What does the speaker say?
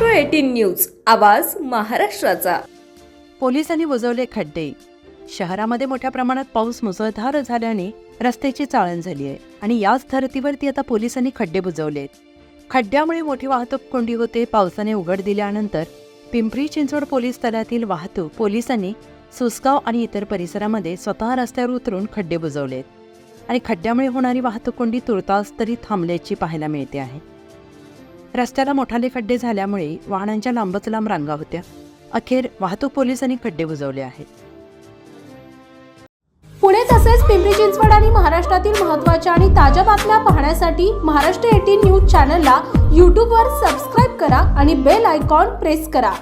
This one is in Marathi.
न्यूज आवाज महाराष्ट्राचा. पोलिसांनी बुजवले खड्डे. शहरामध्ये मोठ्या प्रमाणात पाऊस मुसळधार झाल्याने रस्त्याची चाळण झाली आहे आणि याच धर्तीवरती आता पोलिसांनी खड्डे बुजवलेत. खड्ड्यामुळे मोठी वाहतूक कोंडी होते पावसाने उघड दिल्यानंतर पिंपरी चिंचवड पोलीस तळातील वाहतूक पोलिसांनी सुसगाव आणि इतर परिसरामध्ये स्वतः रस्त्यावर उतरून खड्डे बुजवलेत. आणि खड्ड्यामुळे होणारी वाहतूक कोंडी तुर्तास तरी थांबल्याची पाहायला मिळते आहे. रस्त्याला मोठाले खड्डे झाल्यामुळे वाहनांच्या लांबच लांब रांगा होत्या. अखेर वाहतूक पोलिसांनी खड्डे बुजवले आहेत. पुणे तसेच पिंपरी चिंचवड आणि महाराष्ट्रातील महत्त्वाच्या आणि ताज्या बातम्या पाहण्यासाठी महाराष्ट्र एटीन न्यूज चॅनलला यूट्यूबवर सबस्क्राईब करा आणि बेल आयकॉन प्रेस करा.